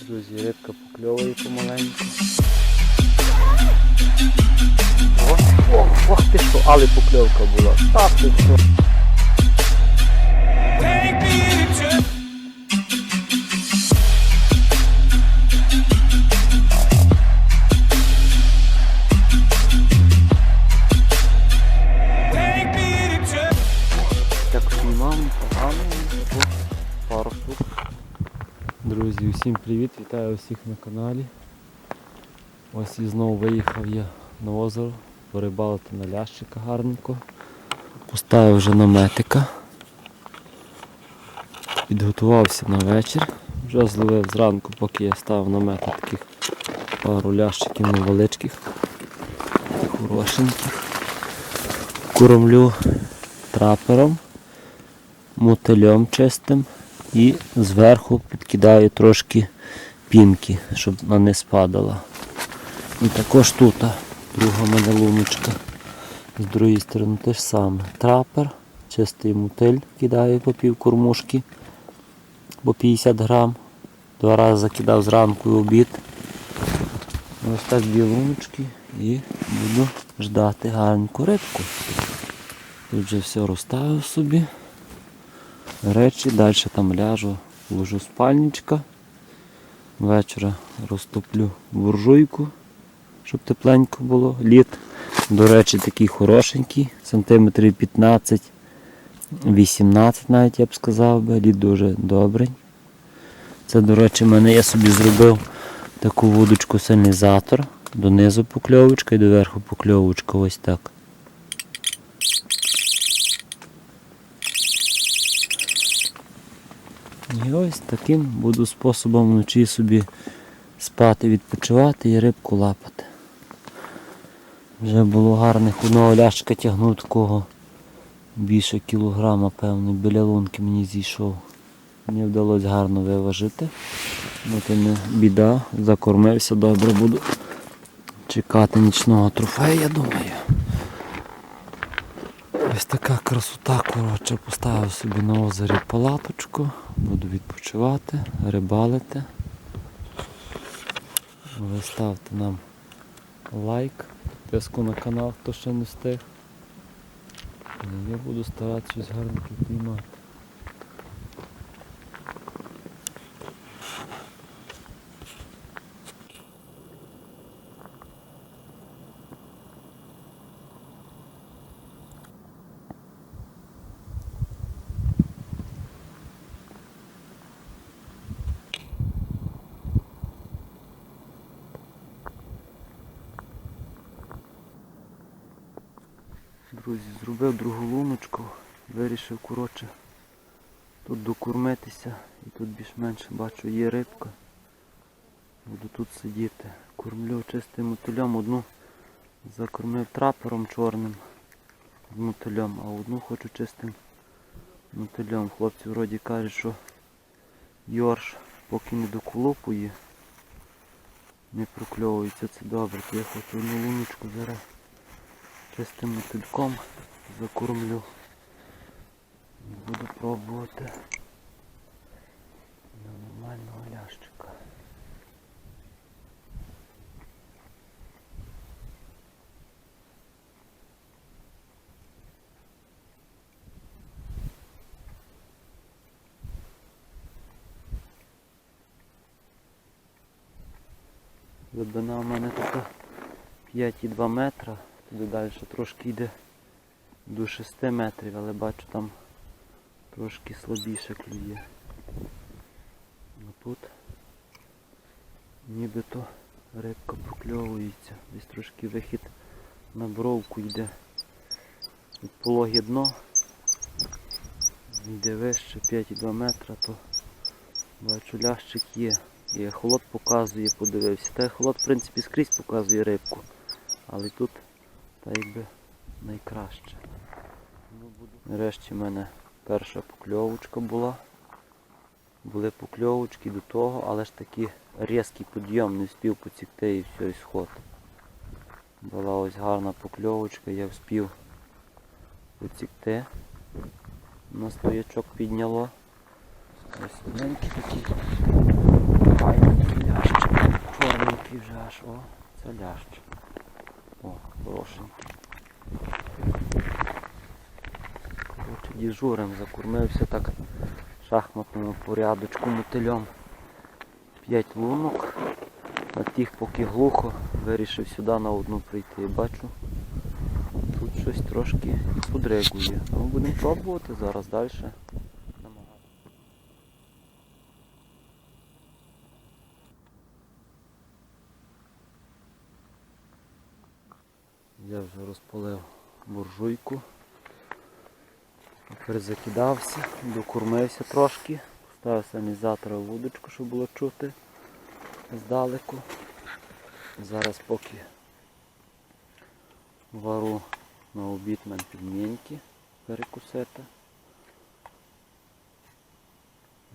Друзі, рибка покльовує помаленьку. Ох, ох, ох ти що, але покльовка була. Так ти що. Усім привіт, вітаю усіх на каналі. Ось і знову виїхав я на озеро порибалити на лящика гарненько. Поставив вже наметика. Підготувався на вечір. Вже зловив зранку, поки я ставив намети таких пару лящиків невеличких, хорошеньких. Кормлю трапером, мотильом чистим і зверху підкидаю трошки пінки, щоб вона не спадала. І також тут друга мене луночка. З другої сторони те ж саме. Трапер, чистий мотиль кидаю по пів кормушки, по 50 грам. Два рази закидав зранку і обід. Ось так дві луночки і буду ждати гарненьку рибку. Тут вже все розставив собі. Речі, далі там ляжу, ложу спальничка. Вечора розтоплю буржуйку, щоб тепленько було. Лід, до речі, такий хорошенький, сантиметрів 15, 18 навіть я б сказав би, лід дуже добрий. Це, до речі, в мене я собі зробив таку вудочку синізатор. Донизу покльовочка і доверху покльовочка ось так. І ось таким буду способом вночі собі спати, відпочивати і рибку лапати. Вже було гарних одного ляшка тягнув такого більше кілограма, певно, біля лунки мені зійшов. Мені вдалося гарно виважити. Ну то не біда, закормився, добре буду чекати нічного трофея, я думаю. Ось така красота, коротше, поставив собі на озері палаточку, буду відпочивати, рибалити. Ви ставте нам лайк, підписку на канал, хто ще не встиг. Я буду старатися щось гарненьке піймати. Друзі, зробив другу луночку, вирішив коротше тут докормитися і тут більш-менш бачу є рибка. Буду тут сидіти. Кормлю чистим мотилем, одну закормив трапером чорним мотилем, а одну хочу чистим мотилем. Хлопці вроді кажуть, що йорш поки не доколупує, не прокльовується, це добре, то я хочу одну луночку зараз чистим мотильком закормлю. Буду пробувати на нормального лящика. Глибина в мене така 5,2 метра. Туди далі трошки йде до 6 метрів, але бачу там трошки слабіше клює. Ну тут нібито рибка прокльовується. Десь трошки вихід на бровку йде. Тут пологе дно. Йде вище 5,2 метра, то бачу лящик є. І холод показує, подивився. Та холод в принципі скрізь показує рибку. Але тут та якби найкраще. Нарешті в мене перша покльовочка була. Були покльовочки до того, але ж таки різкий підйом, не встиг поцікти і все, і сход. Була ось гарна покльовочка, я встиг поцікти. На стоячок підняло. Ось маленький такий. Файний. О, це лящ. О, хорошенький. Коротше, діжурим закормився так шахматному порядочку мотильом. П'ять лунок. На тих поки глухо, вирішив сюди на одну прийти. Бачу, тут щось трошки подрегує. Ну, будемо пробувати зараз далі. Я вже розпалив буржуйку. Перезакидався, докормився трошки, поставив санізатора вудочку, щоб було чути здалеку. Зараз поки вару на обід мен підміньки перекусити.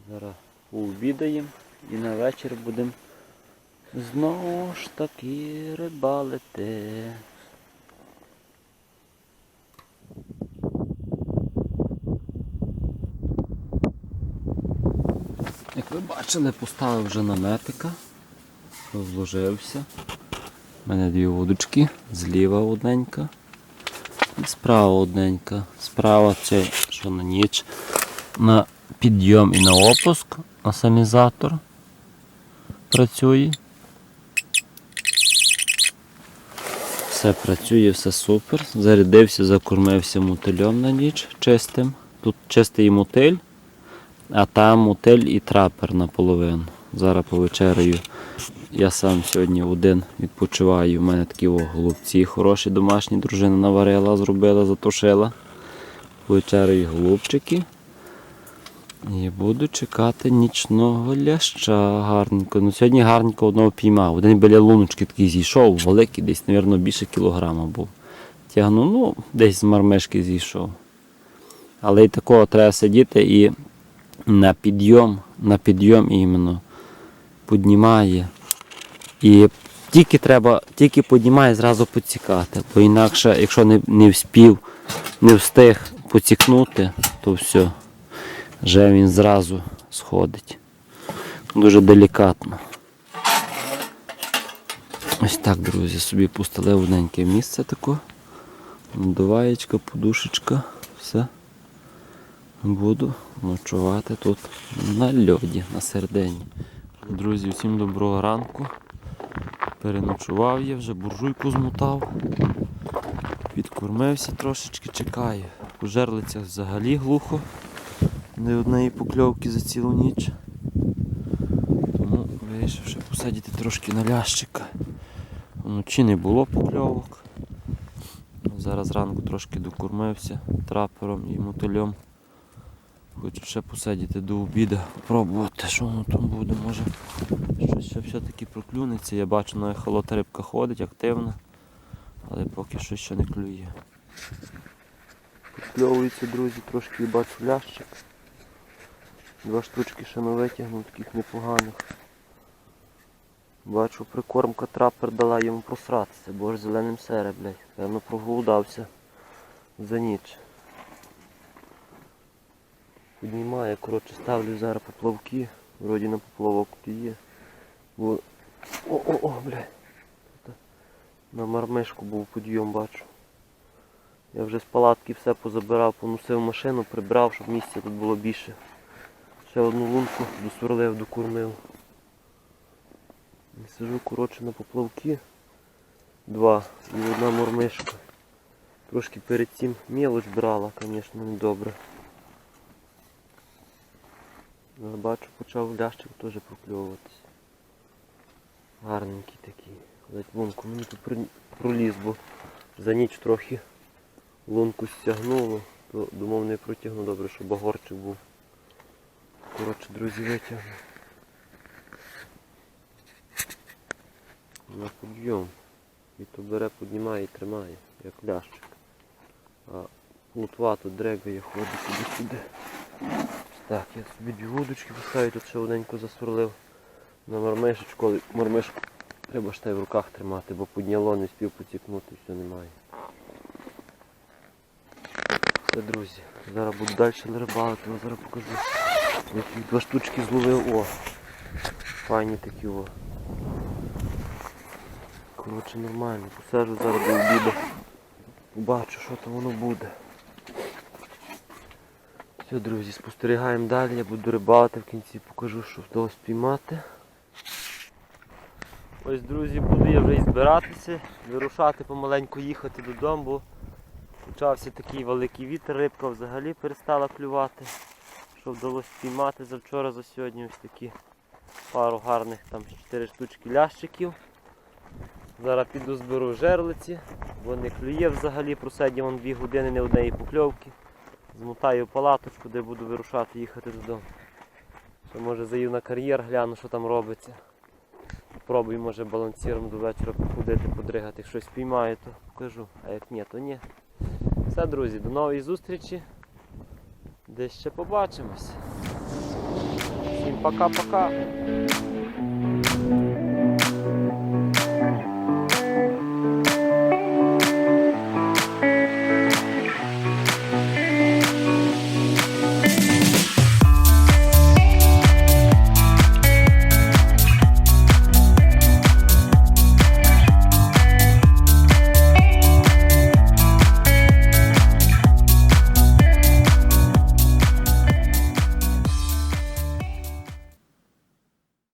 Зараз пообідаємо і на вечір будемо знову ж таки рибалити. Ви бачили, поставив вже наметика, розложився. У мене дві вудочки, зліва одненька і справа одненька. Справа це що на ніч, на підйом і на опуск, асанізатор працює. Все працює, все супер. Зарядився, закормився мотильом на ніч чистим. Тут чистий мотиль, а там мотиль і трапер наполовину. Зараз повечеряю. Я сам сьогодні один відпочиваю. У мене такі о, голубці хороші домашні дружина наварила, зробила, затушила. Повечеряю голубчики. І буду чекати нічного ляща гарненько. Ну, сьогодні гарненько одного піймав. Один біля луночки такий зійшов, великий, десь, мабуть, більше кілограма був. Тягну, ну, десь з мармишки зійшов. Але і такого треба сидіти і на підйом, на підйом іменно піднімає. І тільки треба, тільки піднімає, зразу поцікати. Бо інакше, якщо не, не вспів, не встиг поцікнути, то все. Вже він зразу сходить. Дуже делікатно. Ось так, друзі, собі пустили одненьке місце таке. Надуваєчка, подушечка, все. Буду ночувати тут на льоді, на середині. Друзі, всім доброго ранку. Переночував я, вже буржуйку змотав. Підкормився трошечки, чекаю. У жерлицях взагалі глухо. Не одної покльовки за цілу ніч. Тому вирішив ще посадити трошки на лящика. Вночі не було покльовок. Зараз ранку трошки докормився трапером і мотильом. Хочу ще посидіти до обіду, попробувати, що воно там буде. Може щось ще все-таки проклюнеться. Я бачу, на холота рибка ходить, активна, але поки що ще не клює. Підкльовується, друзі, трошки бачу лящик. Два штучки ще не витягнув, таких непоганих. Бачу, прикормка трапер дала йому просратися, бо ж зеленим сере. Певно проголодався за ніч. Піднімає, коротше, ставлю зараз поплавки. Вроді на поплавок є. Бо... О-о-о. Тут На мармишку був підйом, бачу. Я вже з палатки все позабирав, поносив машину, прибрав, щоб місця тут було більше. Ще одну лунку досверлив, докормив. І Сижу, коротше, на поплавки. Два і одна мормишка. Трошки перед цим мелоч брала, звісно, недобре. Але бачу, почав лящик теж прокльовуватись. Гарненький такий. Ледь лунку мені тут проліз, бо за ніч трохи лунку стягнуло, то думав не протягну добре, що багорчик був. Коротше, друзі, витягну. На підйом. І то бере, піднімає і тримає, як лящик. А лутва тут дрегає, ходить сюди-сюди. Так, я собі дві вудочки поставлю, тут ще одненько засверлив на мармишечку, але мармишку треба ж та й в руках тримати, бо підняло, не спів поцікнути, все немає. Все, друзі, зараз буду далі рибалити, але зараз покажу. Які два штучки зловив, о! Файні такі о. Коротше, нормально. Посажу зараз до обіду. Бачу, що там воно буде. Все, друзі, спостерігаємо далі, я буду рибалити, в кінці покажу, що вдалося спіймати. Ось, друзі, буду я вже і збиратися, вирушати помаленьку їхати додому, бо почався такий великий вітер, рибка взагалі перестала клювати. Що вдалося спіймати завчора, за сьогодні ось такі пару гарних там 4 штучки лящиків. Зараз піду зберу жерлиці, бо не клює взагалі, просидів вон 2 години не однієї покльовки. Змотаю палаточку, де буду вирушати, їхати додому. Ще може заїду на кар'єр, гляну, що там робиться. Пробую, може, балансіром до вечора походити, подригати. Як щось піймаю, то покажу. А як ні, то ні. Все, друзі, до нової зустрічі. Десь ще побачимось. Всім пока-пока.